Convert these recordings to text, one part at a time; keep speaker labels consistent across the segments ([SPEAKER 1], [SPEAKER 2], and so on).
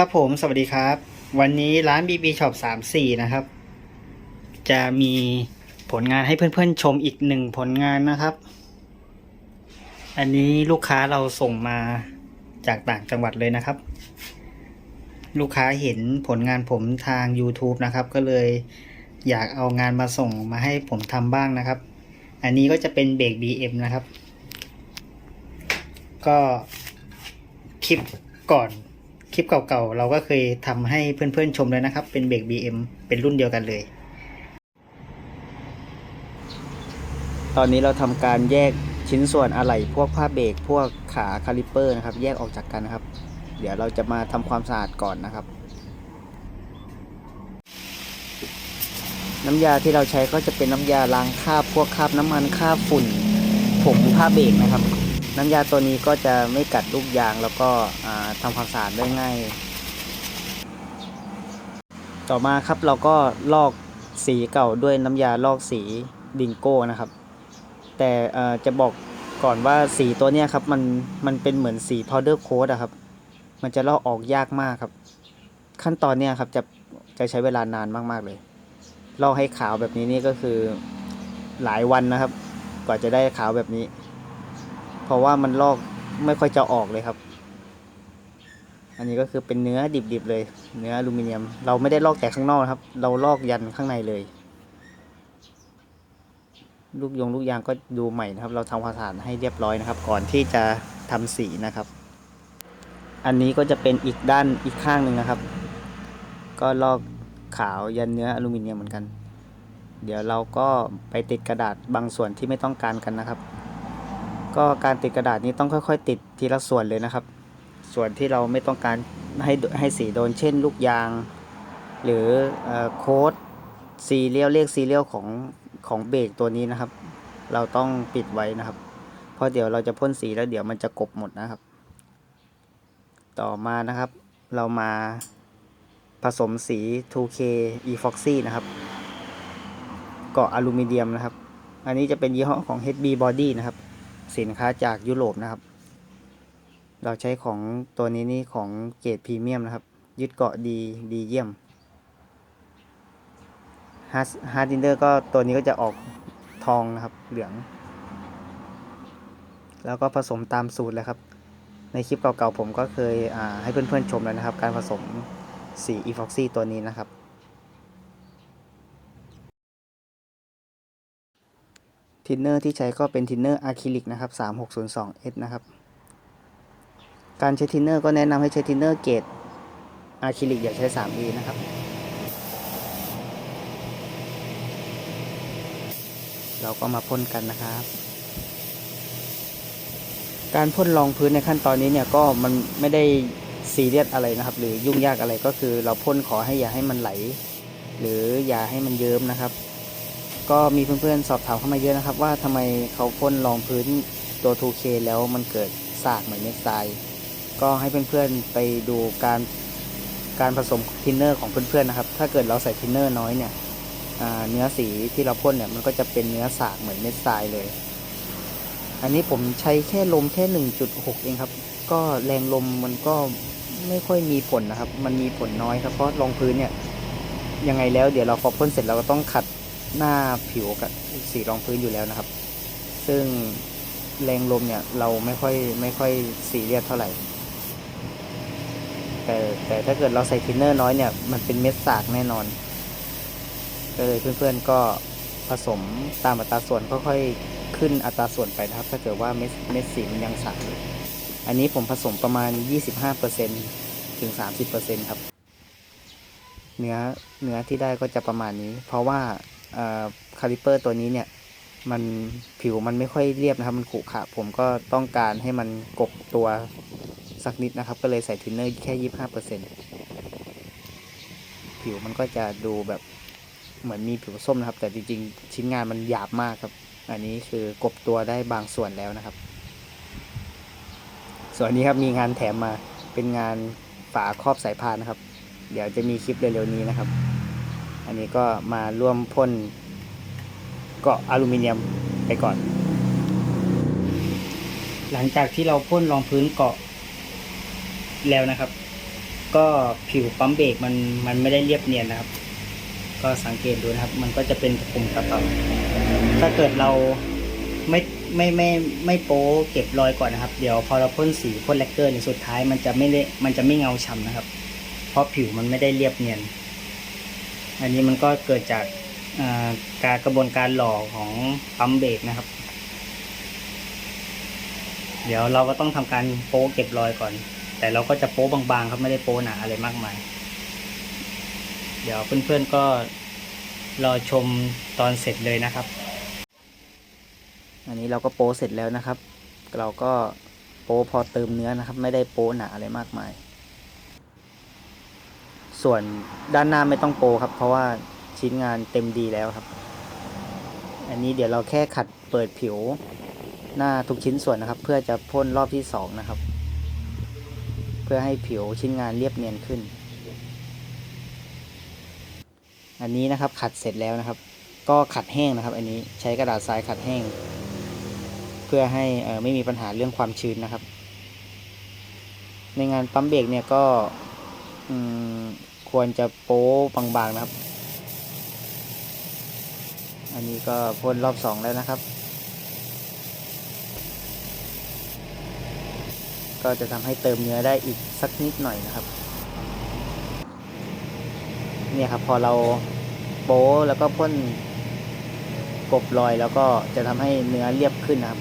[SPEAKER 1] ครับผมสวัสดีครับ วันนี้ร้าน BB Shop 34 นะครับ จะมีผลงานให้เพื่อนๆชมอีกหนึ่งผลงานนะครับ อันนี้ลูกค้าเราส่งมาจากต่างจังหวัดเลยนะครับ ลูกค้าเห็นผลงานผมทาง YouTube นะครับ ก็เลยอยากเอางานมาส่งมาให้ผมทำบ้างนะครับ อันนี้ก็จะเป็นเบรก BM นะครับ ก็คลิปก่อน คลิปเก่าๆ เราก็เคยทำให้เพื่อนๆชมแล้วนะครับ เป็นเบรก BM เป็นรุ่นเดียวกันเลย ตอนนี้เราทำการแยกชิ้นส่วนอะไหล่พวกผ้าเบรกพวกขาคาลิปเปอร์นะครับ แยกออกจากกันนะครับ เดี๋ยวเราจะมาทำความสะอาดก่อนนะครับ น้ำยาที่เราใช้ก็จะเป็นน้ำยาล้างคราบพวกคราบน้ำมันคราบฝุ่นผงผ้าเบรกนะครับ น้ำยาตัวนี้ก็จะไม่กัดลูกยางแล้วก็ทำความสะอาดได้ง่าย ต่อมาครับเราก็ลอกสีเก่าด้วยน้ำยาลอกสีดิงโก้นะครับ แต่จะบอกก่อนว่าสีตัวนี้ครับมันมันเป็นเหมือนสีพาวเดอร์โค้ดอะครับ มันจะลอกออกยากมากครับ ขั้นตอนเนี้ยครับจะจะใช้เวลานานมาก ๆ เลย ลอกให้ขาวแบบนี้นี่ก็คือหลายวันนะครับ กว่าจะได้ขาวแบบนี้ เพราะว่ามันลอกไม่ค่อยจะออกเลยครับ อันนี้ก็คือเป็นเนื้อดิบๆเลย เนื้ออลูมิเนียม เราไม่ได้ลอกแต่ข้างนอกนะครับ เราลอกยันข้างในเลย ลูกยงลูกยางก็ดูใหม่นะครับ เราทำความสะอาดให้เรียบร้อยนะครับ ก่อนที่จะทำสีนะครับ อันนี้ก็จะเป็นอีกด้านอีกข้างหนึ่งนะครับ ก็ลอกขาวยันเนื้ออลูมิเนียมเหมือนกัน เดี๋ยวเราก็ไปติดกระดาษบางส่วนที่ไม่ต้องการกันนะครับ ก็การติดกระดาษนี้ต้องค่อย ๆ ติดทีละส่วนเลยนะครับ ส่วนที่เราไม่ต้องการให้ให้สีโดนเช่น ลูกยาง หรือโค้ดซีเรียลเลขซีเรียลของของเบรกตัวนี้นะครับ เราต้องปิดไว้นะครับ เพราะเดี๋ยวเราจะพ่นสีแล้วเดี๋ยวมันจะกบหมดนะครับ ต่อมานะครับ เรามาผสมสี 2K epoxy นะครับเกาะอลูมิเนียมนะครับ อันนี้จะเป็นยี่ห้อของ HB Body นะครับ สินค้าจากยุโรปนะครับ เราใช้ของตัวนี้นี่ของเกรดพรีเมียมนะครับ ยึดเกาะดีดีเยี่ยมฮาร์ดฮาร์ดดินเดอร์ก็ตัวนี้ก็จะออกทองนะครับเหลือง แล้วก็ผสมตามสูตรเลยครับ ในคลิปเก่าๆผมก็เคยให้เพื่อนๆชมแล้วนะครับ การผสมสีอีฟ็อกซี่ตัวนี้นะครับ ทินเนอร์ที่ใช้ก็เป็นทินเนอร์อะคริลิกนะครับ 3602S นะครับ การใช้ทินเนอร์ก็แนะนำให้ใช้ทินเนอร์เกรดอะคริลิกอย่าใช้ 3E นะครับเราก็มาพ่นกันนะครับ การพ่นรองพื้นในขั้นตอนนี้เนี่ยก็มันไม่ได้ซีเรียสอะไรนะครับ หรือยุ่งยากอะไรก็คือเราพ่นขอให้อย่าให้มันไหล หรืออย่าให้มันเยิ้มนะครับ ก็มีเพื่อนๆสอบถามเข้ามาเยอะนะครับ ว่าทำไมเขาพ่นรองพื้นตัว 2K แล้วมันเกิดสากเหมือนเม็ดทราย ก็ให้เพื่อนๆไปดูการการผสมทินเนอร์ของเพื่อนๆนะครับ ถ้าเกิดเราใส่ทินเนอร์น้อยเนี่ยเนื้อสีที่เราพ่นเนี่ยมันก็จะเป็นเนื้อสากเหมือนเม็ดทรายเลย อันนี้ผมใช้แค่ลมแค่ 1.6 เองครับ ก็แรงลมมันก็ไม่ค่อยมีผลนะครับ มันมีผลน้อยครับเพราะรองพื้นเนี่ยยังไงแล้วเดี๋ยวเราพอพ่นเสร็จเราก็ต้องขัด หน้าผิวกับสีรองพื้นอยู่แล้วนะครับ ซึ่งแรงลมเนี่ยเราไม่ค่อยไม่ค่อยสีเรียสเท่าไหร่ แต่แต่ถ้าเกิดเราใส่ทินเนอร์น้อยเนี่ยมันเป็นเม็ดสากแน่นอน ก็เลยเพื่อนๆก็ผสมตามอัตราส่วนค่อยๆขึ้นอัตราส่วนไปนะครับ ถ้าเกิดว่าเม็ดเม็ดสีมันยังสากอันนี้ผมผสมประมาณ 25%ถึง 30%ครับ เนื้อเนื้อที่ได้ก็จะประมาณนี้ เพราะว่า คาลิเปอร์ตัวนี้เนี่ยมันผิวมันไม่ค่อยเรียบนะครับ มันขรุขระผมก็ต้องการให้มันกบตัวสักนิดนะครับ ก็เลยใส่ทินเนอร์แค่ยี่ห้าเปอร์เซ็นผิวมันก็จะดูแบบเหมือนมีผิวส้มนะครับ แต่จริงๆ ชิ้นงานมันหยาบมากครับ อันนี้คือกบตัวได้บางส่วนแล้วนะครับ ส่วนนี้ครับมีงานแถมมาเป็นงานฝาครอบสายพานนะครับ เดี๋ยวจะมีคลิปเร็วๆนี้นะครับ อันนี้ก็มาร่วมพ่นเกาะอลูมิเนียมไปก่อน หลังจากที่เราพ่นรองพื้นเกาะแล้วนะครับ ก็ผิวปั๊มเบรกมันมันไม่ได้เรียบเนียนนะครับ ก็สังเกตดูนะครับ มันก็จะเป็นตะปุ่มตะป่ำถ้าเกิดเราไม่ไม่ไม่ไม่โป๊เก็บรอยก่อนนะครับ เดี๋ยวพอเราพ่นสีพ่นแลกเกอร์ในสุดท้ายมันจะไม่ได้มันจะไม่เงาฉ่ำนะครับ เพราะผิวมันไม่ได้เรียบเนียน อันนี้มันก็เกิดจากการกระบวนการหล่อของปั๊มเบรกนะครับ เดี๋ยวเราก็ต้องทำการโป๊เก็บรอยก่อน แต่เราก็จะโป๊บางๆครับไม่ได้โป๊หนาอะไรมากมาย เดี๋ยวเพื่อนๆก็รอชมตอนเสร็จเลยนะครับ อันนี้เราก็โป๊เสร็จแล้วนะครับ เราก็โป๊พอเติมเนื้อนะครับ ไม่ได้โป๊หนาอะไรมากมาย ส่วนด้านหน้าไม่ต้องโปครับ เพราะว่าชิ้นงานเต็มดีแล้วครับ อันนี้เดี๋ยวเราแค่ขัดเปิดผิวหน้าทุกชิ้นส่วนนะครับ เพื่อจะพ่นรอบที่สองนะครับ เพื่อให้ผิวชิ้นงานเรียบเนียนขึ้น อันนี้นะครับขัดเสร็จแล้วนะครับ ก็ขัดแห้งนะครับ อันนี้ใช้กระดาษทรายขัดแห้ง เพื่อให้เอ่อไม่มีปัญหาเรื่องความชื้นนะครับ ในงานปั๊มเบรกเนี่ยก็ ควรจะโป๊บางๆนะครับ อันนี้ก็พ่นรอบสองแล้วนะครับ ก็จะทำให้เติมเนื้อได้อีกสักนิดหน่อยนะครับ เนี่ยครับพอเราโป๊แล้วก็พ่นกบรอยแล้วก็จะทำให้เนื้อเรียบขึ้นนะครับ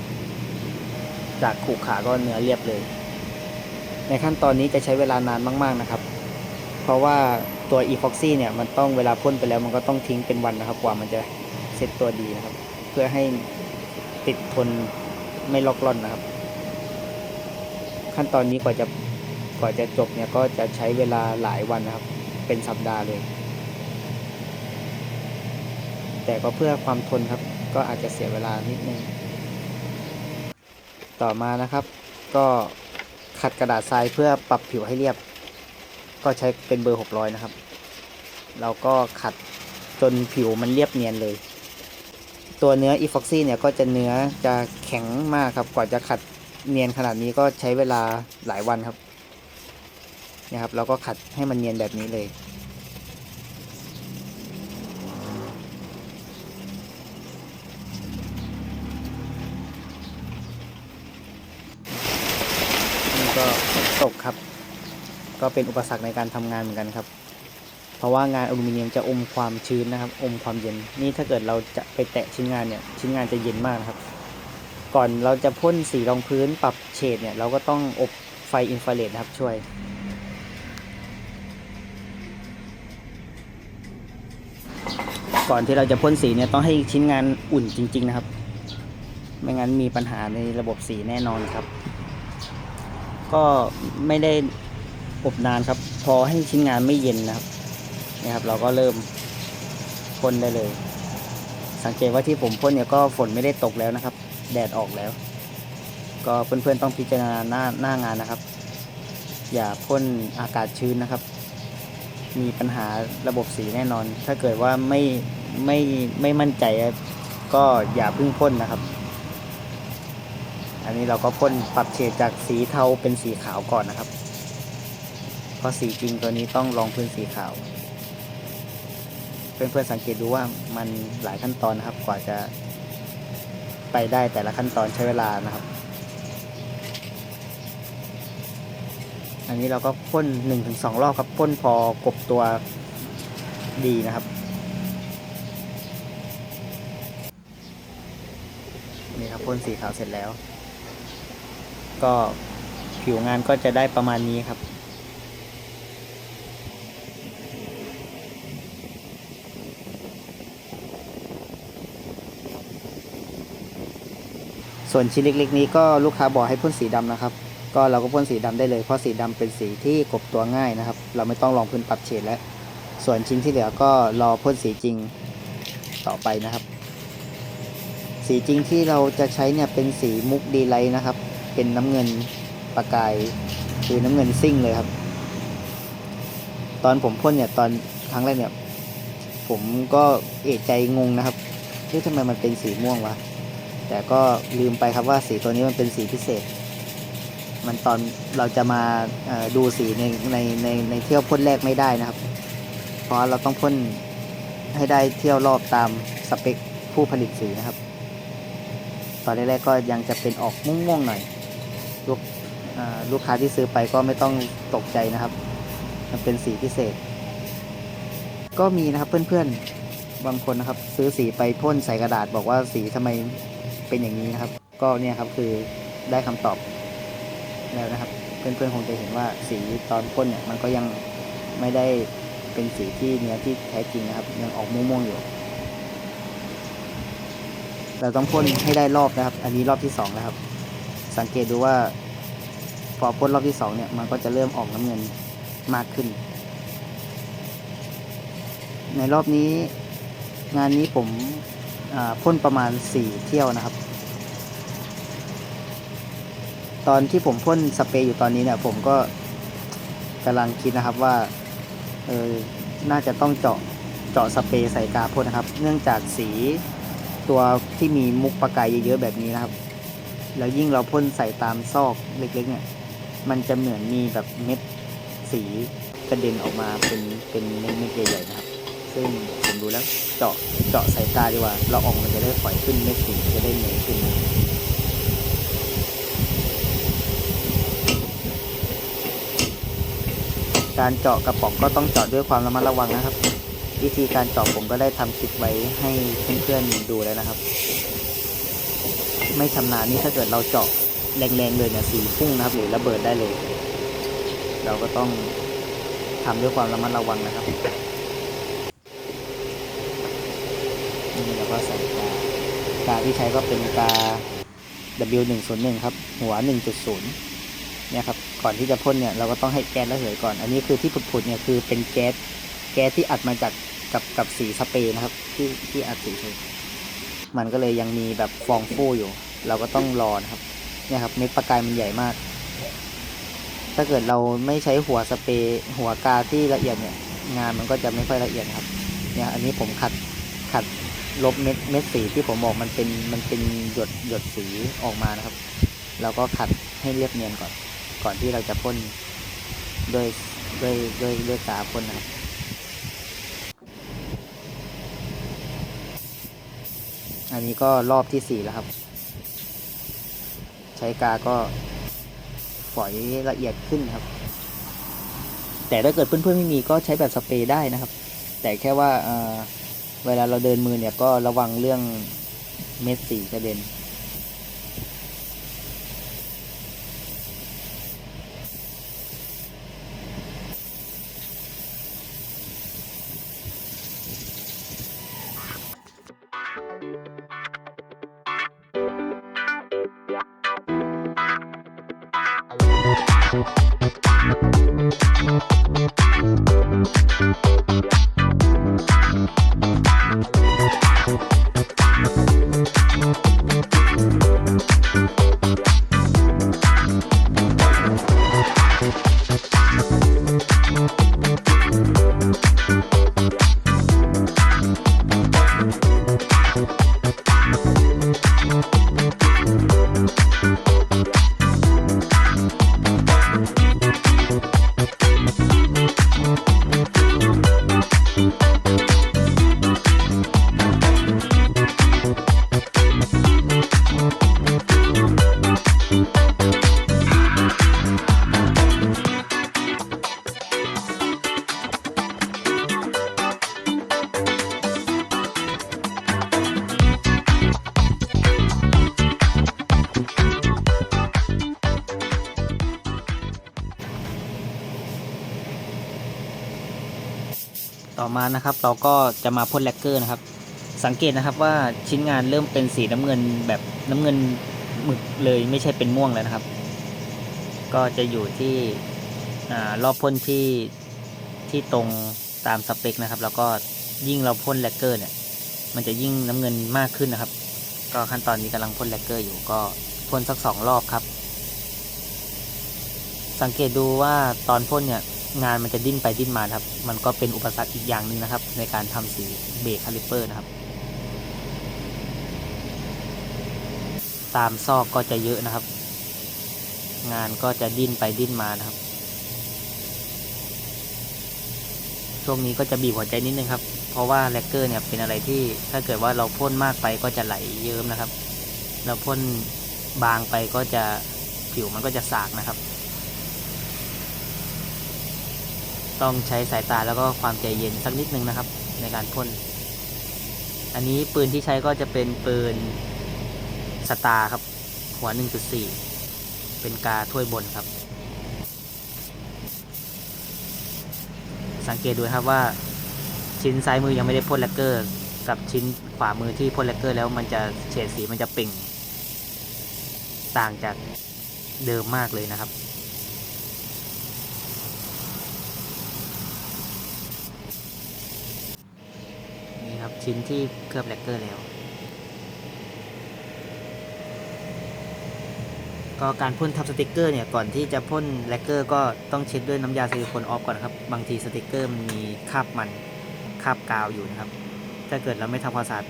[SPEAKER 1] จากขูขาก็เนื้อเรียบเลย ในขั้นตอนนี้จะใช้เวลานานมาก ๆนะครับ เพราะว่าตัว e f o x y เนี่ยมันต้องเวลาพ่นไปแล้วมันก็ต้องทิ้งเป็นวันนะครับ กว่ามันจะเซ็ตตัวดีนะครับ เพื่อให้ติดทนไม่ลอกล่อนนะครับ ขั้นตอนนี้กว่าจะกว่าจะจบเนี่ยก็จะใช้เวลาหลายวันนะครับ เป็นสัปดาห์เลย แต่ก็เพื่อความทนครับ ก็อาจจะเสียเวลานิดนึง ต่อมานะครับ ก็ขัดกระดาษทรายเพื่อปรับผิวให้เรียบ ก็ใช้เป็นเบอร์ 600 นะครับ เราก็ขัดจนผิวมันเรียบเนียนเลย ตัวเนื้ออีฟ็อกซี่เนี่ยก็จะเนื้อจะแข็งมากครับ กว่าจะขัดเนียนขนาดนี้ก็ใช้เวลาหลายวันครับนะครับเราก็ขัดให้มันเนียนแบบนี้เลย นี่ก็ฝนตกครับ ก็เป็นอุปสรรคในการทำงานเหมือนกันครับ เพราะว่างานอลูมิเนียมจะอมความชื้นนะครับ อมความเย็น นี่ถ้าเกิดเราจะไปแตะชิ้นงานเนี่ย ชิ้นงานจะเย็นมากนะครับ ก่อนเราจะพ่นสีรองพื้นปรับเฉดเนี่ย เราก็ต้องอบไฟอินฟราเรดนะครับช่วยก่อนที่เราจะพ่นสีเนี่ยต้องให้ชิ้นงานอุ่นจริง ๆ นะครับ ไม่งั้นมีปัญหาในระบบสีแน่นอนครับ ก็ไม่ได้ อบนานครับ พอให้ชิ้นงานไม่เย็นนะครับนี่ครับ เราก็เริ่มพ่นได้เลย สังเกตว่าที่ผมพ่นเนี่ยก็ฝนไม่ได้ตกแล้วนะครับ แดดออกแล้ว ก็เพื่อนๆต้องพิจารณาหน้าหน้างานนะครับ อย่าพ่นอากาศชื้นนะครับ มีปัญหาระบบสีแน่นอน ถ้าเกิดว่าไม่ไม่ไม่มั่นใจก็อย่าเพิ่งพ่นนะครับ อันนี้เราก็พ่นปรับเฉดจากสีเทาเป็นสีขาวก่อนนะครับ ราะสีจริงตัวนี้ต้องรองพื้นสีขาว เพื่อนๆสังเกตดูว่ามันหลายขั้นตอนนะครับกว่าจะไปได้แต่ละขั้นตอนใช้เวลานะครับ อันนี้เราก็พ่น1นถึงสรอบครับพ่นพอกบตัวดีนะครับ นี่ครับพ่นสีขาวเสร็จแล้ว ก็ผิวงานก็จะได้ประมาณนี้ครับ ส่วนชิ้นเล็กๆ นี้ก็ลูกค้าบอกให้พ่นสีดำนะครับ ก็เราก็พ่นสีดำได้เลย เพราะสีดำเป็นสีที่กบตัวง่ายนะครับ เราไม่ต้องลองพื้นปรับเฉดแล้ว ส่วนชิ้นที่เหลือก็รอพ่นสีจริงต่อไปนะครับ สีจริงที่เราจะใช้เนี่ยเป็นสีมุกดีไลท์นะครับ เป็นน้ำเงินประกายคือน้ำเงินซิ่งเลยครับ ตอนผมพ่นเนี่ยตอนครั้งแรกเนี่ย ผมก็เอะใจงงนะครับเฮ้ยทำไมมันเป็นสีม่วงวะ แต่ก็ลืมไปครับว่าสีตัวนี้มันเป็นสีพิเศษ มันตอนเราจะมาดูสีในในในในเที่ยวพ่นแรกไม่ได้นะครับ เพราะเราต้องพ่นให้ได้เที่ยวรอบตามสเปคผู้ผลิตสีนะครับ ตอนแรกๆก็ยังจะเป็นออกม่วงๆหน่อยลูกอ่าลูกค้าที่ซื้อไปก็ไม่ต้องตกใจนะครับ มันเป็นสีพิเศษ ก็มีนะครับเพื่อนๆบางคนนะครับ ซื้อสีไปพ่นใส่กระดาษบอกว่าสีทำไม เป็นอย่างนี้นะครับ ก็เนี่ยครับคือได้คำตอบแล้วนะครับ เพื่อนๆคงจะเห็นว่าสีตอนพ่นเนี่ยมันก็ยังไม่ได้เป็นสีที่เนื้อที่แท้จริงนะครับ ยังออกม่วงๆอยู่ เราต้องพ่นให้ได้รอบนะครับ อันนี้รอบที่สองแล้วครับ สังเกตดูว่าพอพ่นรอบที่สองเนี่ยมันก็จะเริ่มออกน้ำเงินมากขึ้น ในรอบนี้งานนี้ผม พ่นประมาณ 4 เที่ยวนะครับ ตอนที่ผมพ่นสเปรย์อยู่ตอนนี้เนี่ย ผมก็กำลังคิดนะครับว่าเออน่าจะต้องเจาะเจาะสเปรย์ใส่กาพ่นนะครับ เนื่องจากสีตัวที่มีมุกประกายเยอะๆแบบนี้นะครับ แล้วยิ่งเราพ่นใส่ตามซอกเล็กๆเนี่ย มันจะเหมือนมีแบบเม็ดสีกระเด็นออกมาเป็นเป็นเม็ดๆใหญ่ๆนะครับ ซึ่งผมดูแล้วเจาะเจาะใส่ตาดีกว่าเราออกมันจะได้ฝอยขึ้นเม็ดสีมันจะได้เหนียวขึ้นการเจาะกระป๋องก็ต้องเจาะด้วยความระมัดระวังนะครับ วิธีการเจาะผมก็ได้ทำคลิปไว้ให้เพื่อนๆดูแล้วนะครับ ไม่ชำนาญนี่ถ้าเกิดเราเจาะแรงๆเลยเนี่ยสีพุ่งนะครับ หรือระเบิดได้เลย เราก็ต้องทำด้วยความระมัดระวังนะครับ นี่แล้วก็ใส่กา กาที่ใช้ก็เป็นกา W101 ครับ หัว 1.0 เนี่ยครับ ก่อนที่จะพ่นเนี่ยเราก็ต้องให้แก๊สระเหยก่อน อันนี้คือที่ผุดๆเนี่ยคือเป็นแก๊ส แก๊สที่อัดมาจากกับกับสีสเปรย์นะครับ ที่ที่อัดสีมันก็เลยยังมีแบบฟองฟู่อยู่ เราก็ต้องรอนะครับ เนี่ยครับเม็ดประกายมันใหญ่มาก ถ้าเกิดเราไม่ใช้หัวสเปรย์หัวกาที่ละเอียดเนี่ย งานมันก็จะไม่ค่อยละเอียดครับ เนี่ยอันนี้ผมขัดขัด ลบเม็ดเม็ดสีที่ผมบอกมันเป็นมันเป็นหยดหยดสีออกมานะครับ เราก็ขัดให้เรียบเนียนก่อน ก่อนที่เราจะพ่นด้วยด้วยด้วยด้วยกาพ่นนะครับอันนี้ก็รอบที่สี่แล้วครับ ใช้กาก็ฝอยละเอียดขึ้นครับ แต่ถ้าเกิดเพื่อนๆไม่มีก็ใช้แบบสเปรย์ได้นะครับ แต่แค่ว่า เวลาเราเดินมือเนี่ยก็ระวังเรื่องเม็ดสีกระเด็นานะครับ เราก็จะมาพ่นแลกเกอร์นะครับ สังเกตนะครับว่าชิ้นงานเริ่มเป็นสีน้ำเงินแบบน้ำเงินหมึกเลยไม่ใช่เป็นม่วงแล้วนะครับ ก็จะอยู่ที่รอบพ่นที่ที่ตรงตามสเปคนะครับ แล้วก็ยิ่งเราพ่นแลกเกอร์เนี่ย มันจะยิ่งน้ำเงินมากขึ้นนะครับ ก็ขั้นตอนนี้กำลังพ่นแลกเกอร์อยู่ก็พ่นสักสองรอบครับ สังเกตดูว่าตอนพ่นเนี่ย งานมันจะดิ้นไปดิ้นมาครับ มันก็เป็นอุปสรรคอีกอย่างหนึ่งนะครับ ในการทำสีเบรกคาลิปเปอร์นะครับ ตามซอกก็จะเยอะนะครับ งานก็จะดิ้นไปดิ้นมานะครับ ช่วงนี้ก็จะบีบหัวใจนิดนึงครับ เพราะว่าแลกเกอร์เนี่ยเป็นอะไรที่ถ้าเกิดว่าเราพ่นมากไปก็จะไหลเยิ้มนะครับ เราพ่นบางไปก็จะผิวมันก็จะสากนะครับ ต้องใช้สายตาแล้วก็ความใจเย็นสักนิดนึงนะครับ ในการพ่น อันนี้ปืนที่ใช้ก็จะเป็นปืนสตาร์ครับ หัว 1.4 เป็นกาถ้วยบนครับ สังเกตดูครับว่าชิ้นซ้ายมือยังไม่ได้พ่นแลกเกอร์ กับชิ้นขวามือที่พ่นแลกเกอร์แล้วมันจะเฉดสีมันจะเปล่ง ต่างจากเดิมมากเลยนะครับ นี่ครับ ชิ้นที่เคลือบแลกเกอร์แล้ว ก็การพ่นทับสติกเกอร์เนี่ยก่อนที่จะพ่นแลกเกอร์ก็ต้องเช็ดด้วยน้ำยาซิลิโคนออฟก่อนนครับ บางทีสติกเกอร์มันมีคราบมันคราบกาวอยู่นะครับ ถ้าเกิดเราไม่ทำความสะอาด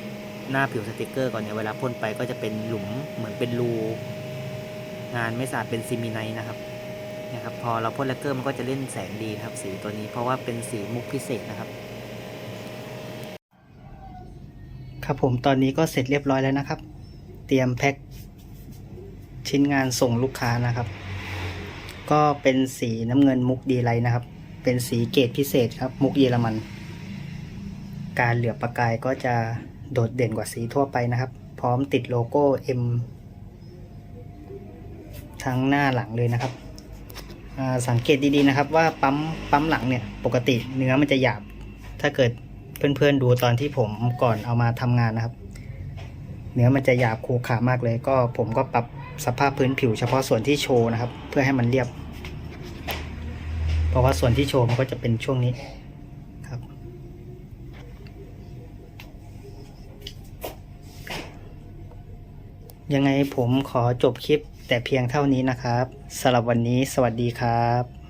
[SPEAKER 1] หน้าผิวสติกเกอร์ก่อนเนี่ยเวลาพ่นไปก็จะเป็นหลุมเหมือนเป็นรูงานไม่สะอาดเป็นซิมิไนนะครับนี่ยครับ พอเราพ่นแลกเกอร์มันก็จะเล่นแสงดีครับสีตัวนี้เพราะว่าเป็นสีมุกพิเศษนะครับ ครับผมตอนนี้ก็เสร็จเรียบร้อยแล้วนะครับ เตรียมแพ็คชิ้นงานส่งลูกค้านะครับ ก็เป็นสีน้ำเงินมุกดีไลท์นะครับ เป็นสีเกรดพิเศษครับ มุกเยอรมัน การเหลือบประกายก็จะโดดเด่นกว่าสีทั่วไปนะครับ พร้อมติดโลโก้ M ทั้งหน้าหลังเลยนะครับ สังเกตดีๆนะครับว่าปั๊มปั๊มหลังเนี่ยปกติเนื้อมันจะหยาบถ้าเกิด เพื่อนๆดูตอนที่ผมก่อนเอามาทำงานนะครับ เนื้อมันจะหยาบคูขามากเลย ก็ผมก็ปรับสภาพพื้นผิวเฉพาะส่วนที่โชว์นะครับ เพื่อให้มันเรียบ เพราะว่าส่วนที่โชว์มันก็จะเป็นช่วงนี้ครับ ยังไงผมขอจบคลิปแต่เพียงเท่านี้นะครับสำหรับวันนี้สวัสดีครับ